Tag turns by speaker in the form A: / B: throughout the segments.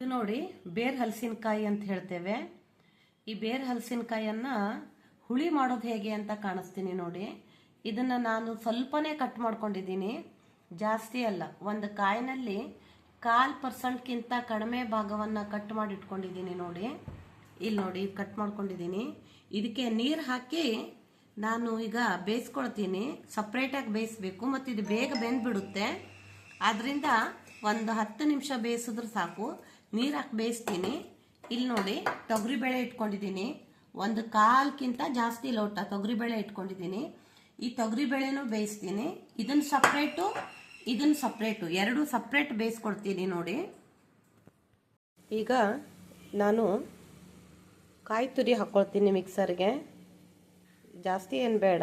A: ಇದು ನೋಡಿ ಬೇರ್ ಹಲಸಿನಕಾಯಿ ಅಂತ ಹೇಳ್ತೇವೆ. ಈ ಬೇರ್ ಹಲಸಿನಕಾಯಿಯನ್ನ ಹುಳಿ ಮಾಡೋದು ಹೇಗೆ ಅಂತ ಕಾಣಿಸ್ತೀನಿ ನೋಡಿ. ಇದನ್ನ ನಾನು ಸ್ವಲ್ಪನೇ ಕಟ್ ಮಾಡ್ಕೊಂಡಿದ್ದೀನಿ. ಜಾಸ್ತಿ ಅಲ್ಲ, ಒಂದು ಕಾಯಿನಲ್ಲಿ ಕಾಲ್ ಪರ್ಸೆಂಟ್ಗಿಂತ ಕಡಿಮೆ ಭಾಗವನ್ನ ಕಟ್ ಮಾಡಿ ಇಟ್ಕೊಂಡಿದ್ದೀನಿ ನೋಡಿ. ಇಲ್ಲಿ ನೋಡಿ ಕಟ್ ಮಾಡ್ಕೊಂಡಿದ್ದೀನಿ. ಇದಕ್ಕೆ ನೀರು ಹಾಕಿ ನಾನು ಈಗ ಬೇಯಿಸ್ಕೊಳ್ತೀನಿ. ಸಪ್ರೇಟಾಗಿ ಬೇಯಿಸ್ಬೇಕು, ಮತ್ತು ಇದು ಬೇಗ ಬೆಂದ್ಬಿಡುತ್ತೆ. ಆದ್ದರಿಂದ ಒಂದು ಹತ್ತು ನಿಮಿಷ ಬೇಯಿಸಿದ್ರೆ ಸಾಕು. ನೀರು ಹಾಕಿ ಬೇಯಿಸ್ತೀನಿ ಇಲ್ಲಿ ನೋಡಿ, ತೊಗರಿಬೇಳೆ ಇಟ್ಕೊಂಡಿದ್ದೀನಿ. ಒಂದು ಕಾಲ್ಕಿಂತ ಜಾಸ್ತಿ ಲೋಟ ತೊಗರಿಬೇಳೆ ಇಟ್ಕೊಂಡಿದ್ದೀನಿ. ಈ ತೊಗರಿಬೇಳೆನೂ ಬೇಯಿಸ್ತೀನಿ. ಇದನ್ನು ಸಪ್ರೇಟು ಇದನ್ನು ಸಪ್ರೇಟು ಎರಡು ಸಪ್ರೇಟ್ ಬೇಯಿಸ್ಕೊಡ್ತೀನಿ ನೋಡಿ. ಈಗ ನಾನು ಕಾಯಿ ತುರಿ ಹಾಕ್ಕೊಳ್ತೀನಿ ಮಿಕ್ಸರ್ಗೆ. ಜಾಸ್ತಿ ಏನು ಬೇಡ.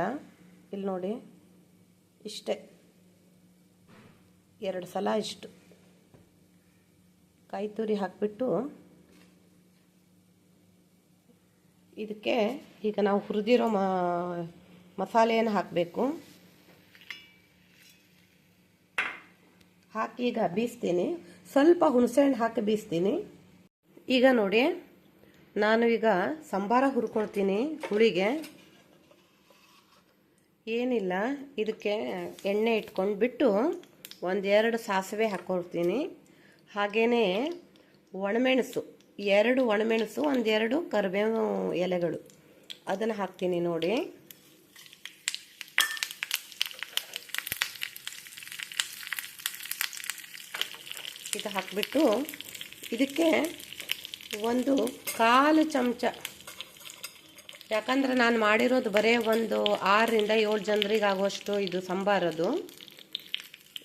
A: ಇಲ್ಲಿ ನೋಡಿ, ಇಷ್ಟೇ. ಎರಡು ಸಲ ಇಷ್ಟು. ಕಾಯಿ ಹಾಕಿಬಿಟ್ಟು ಇದಕ್ಕೆ ಈಗ ನಾವು ಹುರಿದಿರೋ ಮಸಾಲೆಯನ್ನು ಹಾಕಬೇಕು. ಹಾಕಿ ಈಗ ಬೀಸ್ತೀನಿ. ಸ್ವಲ್ಪ ಹುಣಸೆಹಣ್ಣು ಹಾಕಿ ಬೀಸ್ತೀನಿ. ಈಗ ನೋಡಿ, ನಾನು ಈಗ ಸಂಬಾರ ಹುರ್ಕೊಳ್ತೀನಿ ಹುಳಿಗೆ. ಏನಿಲ್ಲ, ಇದಕ್ಕೆ ಎಣ್ಣೆ ಇಟ್ಕೊಂಡು ಬಿಟ್ಟು ಒಂದೆರಡು ಸಾಸಿವೆ ಹಾಕ್ಕೊಳ್ತೀನಿ ಹಾಗೆಯೇ ಒಣಮೆಣಸು, ಎರಡು ಒಣಮೆಣಸು, ಒಂದೆರಡು ಕರಿಬೇವು ಎಲೆಗಳು. ಅದನ್ನು ಹಾಕ್ತೀನಿ ನೋಡಿ. ಇದು ಹಾಕಿಬಿಟ್ಟು ಇದಕ್ಕೆ ಒಂದು ಕಾಲು ಚಮಚ, ಯಾಕಂದ್ರೆ ನಾನು ಮಾಡಿರೋದು ಬರೀ ಒಂದು ಆರರಿಂದ ಏಳು ಜನರಿಗೆ ಇದು ಸಂಬಾರದು.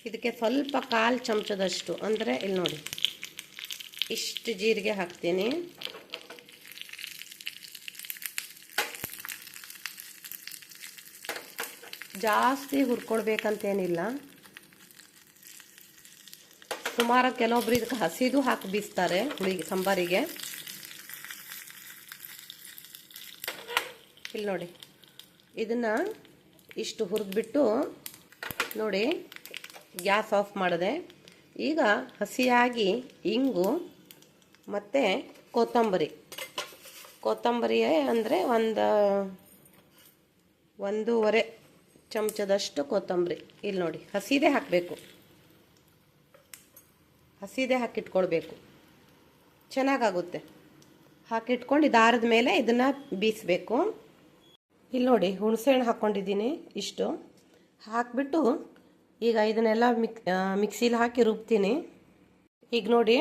A: ಇದಕ್ಕೆ ಸ್ವಲ್ಪ ಕಾಲು ಚಮಚದಷ್ಟು, ಅಂದರೆ ಇಲ್ಲಿ ನೋಡಿ, ಇಷ್ಟು ಜೀರಿಗೆ ಹಾಕ್ತೀನಿ. ಜಾಸ್ತಿ ಹುರ್ಕೊಳ್ಬೇಕಂತೇನಿಲ್ಲ. ಸುಮಾರು ಕೆಲವೊಬ್ರು ಇದಕ್ಕೆ ಹಸಿದು ಹಾಕಿ ಬೀಸ್ತಾರೆ ಹುಳಿಗೆ, ಸಾಂಬಾರಿಗೆ. ಇಲ್ಲಿ ನೋಡಿ, ಇದನ್ನು ಇಷ್ಟು ಹುರಿದ್ಬಿಟ್ಟು ನೋಡಿ ಗ್ಯಾಸ್ ಆಫ್ ಮಾಡಿದೆ ಈಗ ಹಸಿಯಾಗಿ ಇಂಗು ಮತ್ತು ಕೊತ್ತಂಬರಿ. ಕೊತ್ತಂಬರಿ ಅಂದರೆ ಒಂದು, ಒಂದೂವರೆ ಚಮಚದಷ್ಟು ಕೊತ್ತಂಬರಿ. ಇಲ್ಲಿ ನೋಡಿ, ಹಸಿದೇ ಹಾಕಬೇಕು. ಹಸಿದೇ ಹಾಕಿಟ್ಕೊಳ್ಬೇಕು. ಚೆನ್ನಾಗಾಗುತ್ತೆ. ಹಾಕಿಟ್ಕೊಂಡು ಇದಾರದ ಮೇಲೆ ಇದನ್ನು ಬೀಸಬೇಕು. ಇಲ್ಲಿ ನೋಡಿ, ಹುಣಸೆಹಣ್ಣು ಹಾಕ್ಕೊಂಡಿದ್ದೀನಿ ಇಷ್ಟು. ಹಾಕಿಬಿಟ್ಟು ಈಗ ಇದನ್ನೆಲ್ಲ ಮಿಕ್ ಮಿಕ್ಸಿಲಿ ಹಾಕಿ ರುಬ್ತೀನಿ. ಈಗ ನೋಡಿ,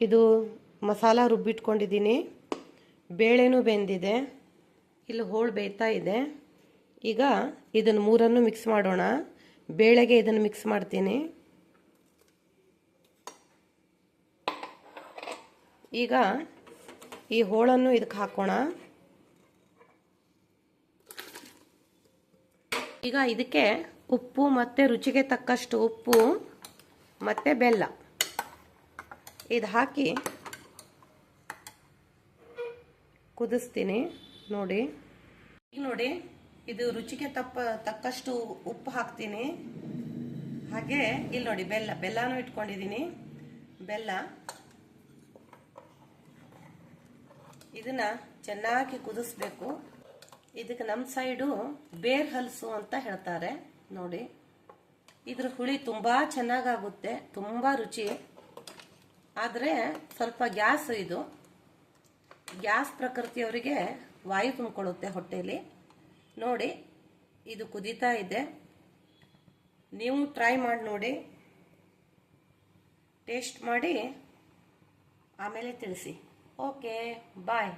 A: ಇದು ಮಸಾಲ ರುಬ್ಬಿಟ್ಕೊಂಡಿದ್ದೀನಿ. ಬೇಳೆನೂ ಬೆಂದಿದೆ. ಇಲ್ಲಿ ಹೋಳು ಬೇಯ್ತಾ ಇದೆ. ಈಗ ಇದನ್ನು ಮೂರನ್ನು ಮಿಕ್ಸ್ ಮಾಡೋಣ. ಬೇಳೆಗೆ ಇದನ್ನು ಮಿಕ್ಸ್ ಮಾಡ್ತೀನಿ. ಈಗ ಈ ಹೋಳನ್ನು ಇದಕ್ಕೆ ಹಾಕೋಣ. ಈಗ ಇದಕ್ಕೆ ಉಪ್ಪು ಮತ್ತು ರುಚಿಗೆ ತಕ್ಕಷ್ಟು ಉಪ್ಪು ಮತ್ತು ಬೆಲ್ಲ. ಇದು ಹಾಕಿ ಕುದಿಸ್ತೀನಿ ನೋಡಿ. ಈಗ ನೋಡಿ, ಇದು ರುಚಿಗೆ ತಪ್ಪ, ತಕ್ಕಷ್ಟು ಉಪ್ಪು ಹಾಕ್ತೀನಿ. ಹಾಗೆ, ಇಲ್ಲಿ ನೋಡಿ, ಬೆಲ್ಲ, ಬೆಲ್ಲನೂ ಇಟ್ಕೊಂಡಿದ್ದೀನಿ. ಬೆಲ್ಲ. ಇದನ್ನ ಚೆನ್ನಾಗಿ ಕುದಿಸ್ಬೇಕು. ಇದಕ್ಕೆ ನಮ್ಮ ಸೈಡು ಬೇರ್ ಹಲಸು ಅಂತ ಹೇಳ್ತಾರೆ. ನೋಡಿ. ಇದ್ರ ಹುಳಿ ತುಂಬ ಚೆನ್ನಾಗಾಗುತ್ತೆ, ತುಂಬ ರುಚಿ. ಆದರೆ ಸ್ವಲ್ಪ ಗ್ಯಾಸ್ ಇದು. ಗ್ಯಾಸ್ ಪ್ರಕೃತಿಯವರಿಗೆ ವಾಯು ತುಂಬಿಕೊಳ್ಳುತ್ತೆ ಹೊಟ್ಟೆಯಲ್ಲಿ ನೋಡಿ, ಇದು ಕುದೀತಾ ಇದೆ. ನೀವು ಟ್ರೈ ಮಾಡಿ ನೋಡಿ. ಟೇಸ್ಟ್ ಮಾಡಿ, ಆಮೇಲೆ ತಿಳಿಸಿ. Okay bye